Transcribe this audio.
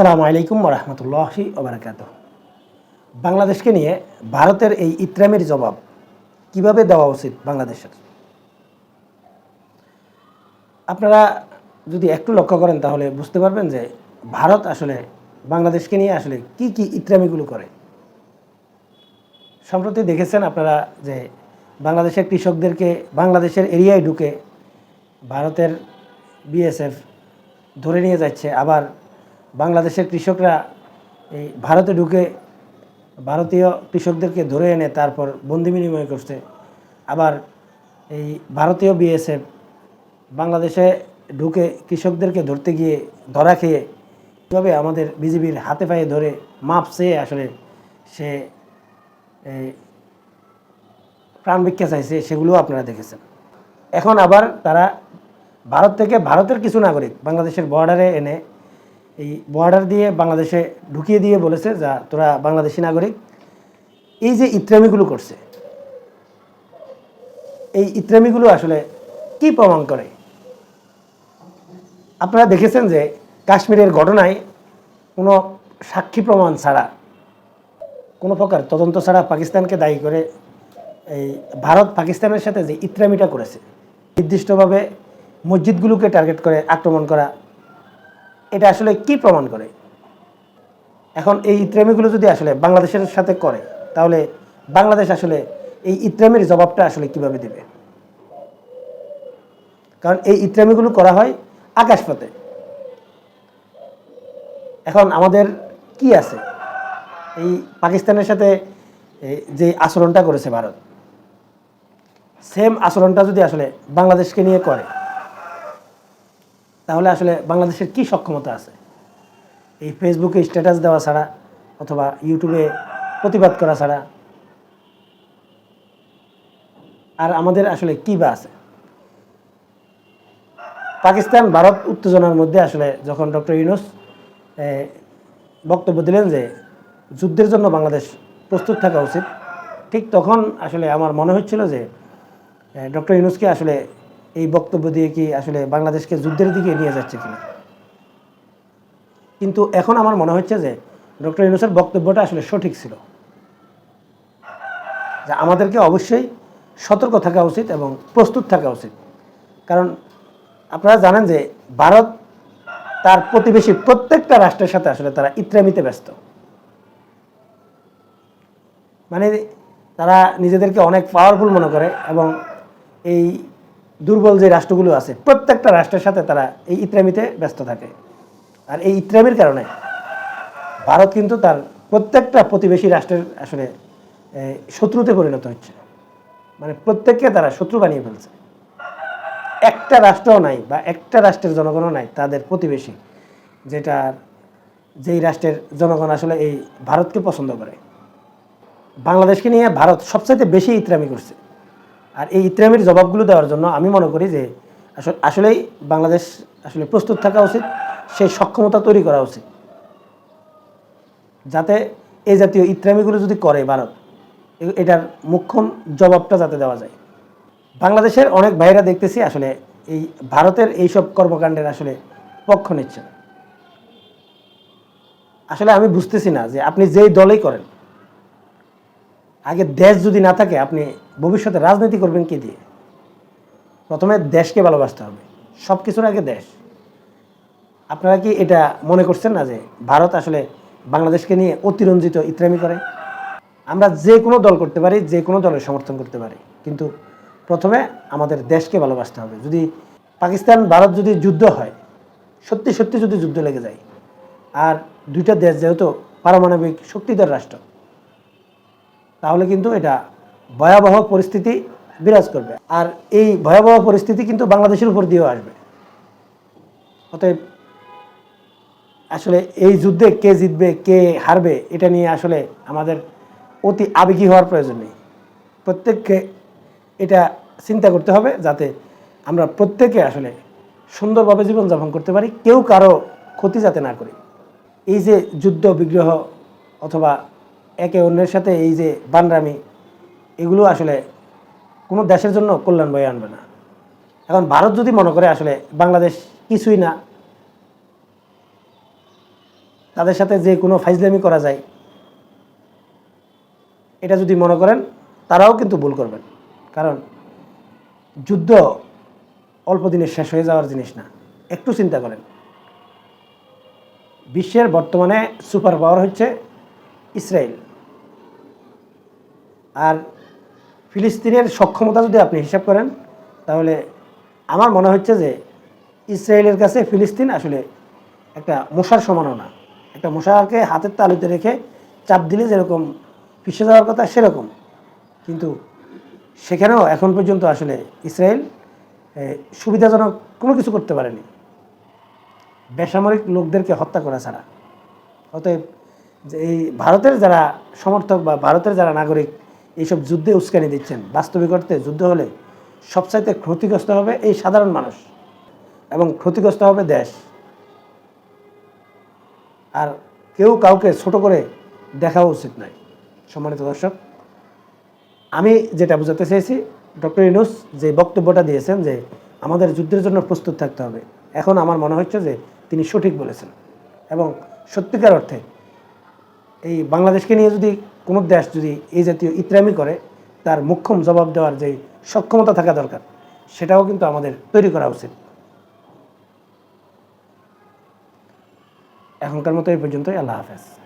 আসসালামু আলাইকুম রহমতুল্লাহি ওবরাকাত বাংলাদেশকে নিয়ে ভারতের এই ইত্রামের জবাব কীভাবে দেওয়া উচিত বাংলাদেশের? আপনারা যদি একটু লক্ষ্য করেন তাহলে বুঝতে পারবেন যে ভারত আসলে বাংলাদেশকে নিয়ে আসলে কি কি ইত্রামিগুলো করে। সম্প্রতি দেখেছেন আপনারা যে বাংলাদেশের কৃষকদেরকে বাংলাদেশের এরিয়ায় ঢুকে ভারতের বিএসএফ ধরে নিয়ে যাচ্ছে, আবার বাংলাদেশের কৃষকরা এই ভারতে ঢুকে ভারতীয় কৃষকদেরকে ধরে এনে তারপর বন্দি বিনিময় করছে। আবার এই ভারতীয় বিএসএফ বাংলাদেশে ঢুকে কৃষকদেরকে ধরতে গিয়ে ধরা খেয়ে কীভাবে আমাদের বিজেপির হাতে পায়ে ধরে মাপ চেয়ে আসলে সে প্রাণ ভিক্ষা চাইছে সেগুলোও আপনারা দেখেছেন। এখন আবার তারা ভারত থেকে ভারতের কিছু নাগরিক বাংলাদেশের বর্ডারে এনে এই বর্ডার দিয়ে বাংলাদেশে ঢুকিয়ে দিয়ে বলেছে যা তোরা বাংলাদেশি নাগরিক। এই যে ইত্রামিগুলো করছে, এই ইত্রামিগুলো আসলে কি প্রমাণ করে? আপনারা দেখেছেন যে কাশ্মীরের ঘটনায় কোনো সাক্ষী প্রমাণ ছাড়া, কোনো প্রকার তদন্ত ছাড়া পাকিস্তানকে দায়ী করে এই ভারত পাকিস্তানের সাথে যে ইত্রামিটা করেছে, নির্দিষ্টভাবে মসজিদগুলোকে টার্গেট করে আক্রমণ করা এটা আসলে কি প্রমাণ করে? এখন এই ইত্রামিগুলো যদি আসলে বাংলাদেশের সাথে করে, তাহলে বাংলাদেশ আসলে এই ইত্রামির জবাবটা আসলে কীভাবে দেবে? কারণ এই ইত্রামিগুলো করা হয় আকাশপথে। এখন আমাদের কি আছে? এই পাকিস্তানের সাথে যে আচরণটা করেছে ভারত, সেম আচরণটা যদি আসলে বাংলাদেশকে নিয়ে করে তাহলে আসলে বাংলাদেশের কি সক্ষমতা আছে? এই ফেসবুকে স্ট্যাটাস দেওয়া ছাড়া অথবা ইউটিউবে প্রতিবাদ করা ছাড়া আর আমাদের আসলে কি বা আছে? পাকিস্তান, ভারত উত্তেজনার মধ্যে আসলে যখন ডক্টর ইউনুস বক্তব্য দিলেন যে যুদ্ধের জন্য বাংলাদেশ প্রস্তুত থাকা উচিত, ঠিক তখন আসলে আমার মনে হচ্ছিল যে ডক্টর ইউনুসকে আসলে এই বক্তব্য দিয়ে কি আসলে বাংলাদেশকে যুদ্ধের দিকে নিয়ে যাচ্ছে কিনা? কিন্তু এখন আমার মনে হচ্ছে যে ডক্টর ইউনুসের বক্তব্যটা আসলে সঠিক ছিল। যে আমাদেরকে অবশ্যই সতর্ক থাকা উচিত এবং প্রস্তুত থাকা উচিত। কারণ আপনারা জানেন যে ভারত তার প্রতিবেশী প্রত্যেকটা রাষ্ট্রের সাথে আসলে তারা ইত্রামিতে ব্যস্ত। মানে তারা নিজেদেরকে অনেক পাওয়ারফুল মনে করে এবং এই দুর্বল যে রাষ্ট্রগুলো আছে, প্রত্যেকটা রাষ্ট্রের সাথে তারা এই ইত্রামিতে ব্যস্ত থাকে। আর এই ইত্রামির কারণে ভারত কিন্তু তার প্রত্যেকটা প্রতিবেশী রাষ্ট্রের আসলে শত্রুতে পরিণত হচ্ছে। মানে প্রত্যেককে তারা শত্রু বানিয়ে ফেলছে। একটা রাষ্ট্রও নাই বা একটা রাষ্ট্রের জনগণও নাই, তাদের প্রতিবেশী যেটা যেই রাষ্ট্রের জনগণ আসলে এই ভারতকে পছন্দ করে। বাংলাদেশকে নিয়ে ভারত সবচাইতে বেশি ইত্রামি করছে। আর এই ইত্রামির জবাবগুলো দেওয়ার জন্য আমি মনে করি যে আসলে আসলেই বাংলাদেশ আসলে প্রস্তুত থাকা উচিত, সেই সক্ষমতা তৈরি করা উচিত। যাতে এই জাতীয় ইত্রামিগুলো যদি করে ভারত এটার মুখ্যম জবাবটা যাতে দেওয়া যায়। বাংলাদেশের অনেক ভাইরা দেখতেছি আসলে এই ভারতের এইসব কর্মকাণ্ডের আসলে পক্ষ নিচ্ছেন আসলে আমি বুঝতেছি না যে আপনি যেই দলেই করেন আগে দেশ যদি না থাকে, আপনি ভবিষ্যতে রাজনীতি করবেন কি দিয়ে? প্রথমে দেশকে ভালোবাসতে হবে। সব কিছুর আগে দেশ। আপনারা কি এটা মনে করছেন না যে ভারত আসলে বাংলাদেশকে নিয়ে অতিরঞ্জিত ইত্রামি করে? আমরা যে কোনো দল করতে পারি, যে কোনো দলের সমর্থন করতে পারি। কিন্তু প্রথমে আমাদের দেশকে ভালোবাসতে হবে। যদি পাকিস্তান, ভারত যদি যুদ্ধ হয়, সত্যি সত্যি যদি যুদ্ধ লেগে যায়, আর দুইটা দেশ যেহেতু পারমাণবিক শক্তিধর রাষ্ট্র তাহলে কিন্তু এটা ভয়াবহ পরিস্থিতি বিরাজ করবে। আর এই ভয়াবহ পরিস্থিতি কিন্তু বাংলাদেশের উপর দিয়েও আসবে। অতএব আসলে এই যুদ্ধে কে জিতবে, কে হারবে, এটা নিয়ে আসলে আমাদের অতি আবেগী হওয়ার প্রয়োজন নেই। প্রত্যেককে এটা চিন্তা করতে হবে যাতে আমরা প্রত্যেকে আসলে সুন্দরভাবে জীবনযাপন করতে পারি, কেউ কারও ক্ষতি যাতে না করি। এই যে যুদ্ধ, বিগ্রহ অথবা একে অন্যের সাথে এই যে বানরামি, এগুলো আসলে কোনো দেশের জন্য কল্যাণ বয়ে আনবে না। এখন ভারত যদি মনে করে আসলে বাংলাদেশ কিছুই না, তাদের সাথে যে কোনো ফাইজলামি করা যায়, এটা যদি মনে করেন, তারাও কিন্তু ভুল করবেন। কারণ যুদ্ধ অল্প দিনে শেষ হয়ে যাওয়ার জিনিস না। একটু চিন্তা করেন। বিশ্বের বর্তমানে সুপার পাওয়ার হচ্ছে ইসরায়েল। আর ফিলিস্তিনের সক্ষমতা যদি আপনি হিসাব করেন, তাহলে আমার মনে হচ্ছে যে ইসরায়েলের কাছে ফিলিস্তিন আসলে একটা মশার সমানও না একটা মশাকে হাতের তালুতে রেখে চাপ দিলে যেরকম পিছিয়ে যাওয়ার কথা সেরকম। কিন্তু সেখানেও এখন পর্যন্ত আসলে ইসরায়েল সুবিধাজনক কোনো কিছু করতে পারেনি। বেসামরিক লোকদেরকে হত্যা করা ছাড়া। অতএব যে এই ভারতের যারা সমর্থক বা ভারতের যারা নাগরিক এইসব যুদ্ধে উস্কানি দিচ্ছেন। বাস্তবিক অর্থে যুদ্ধ হলে সবচাইতে ক্ষতিগ্রস্ত হবে এই সাধারণ মানুষ এবং ক্ষতিগ্রস্ত হবে দেশ। আর কেউ কাউকে ছোট করে দেখাও উচিত নয়। সম্মানিত দর্শক, আমি যেটা বোঝাতে চেয়েছি, ডক্টর ইনুস যে বক্তব্যটা দিয়েছেন যে আমাদের যুদ্ধের জন্য প্রস্তুত থাকতে হবে, এখন আমার মনে হচ্ছে যে তিনি সঠিক বলেছেন এবং সত্যিকার অর্থে এই বাংলাদেশকে নিয়ে যদি কোনো দেশ যদি এই জাতীয় ইতরামি করে, তার মুখ্যম জবাব দেওয়ার যে সক্ষমতা থাকা দরকার, সেটাও কিন্তু আমাদের তৈরি করা উচিত। এখনকার মতো এই পর্যন্তই, আল্লাহ হাফেজ।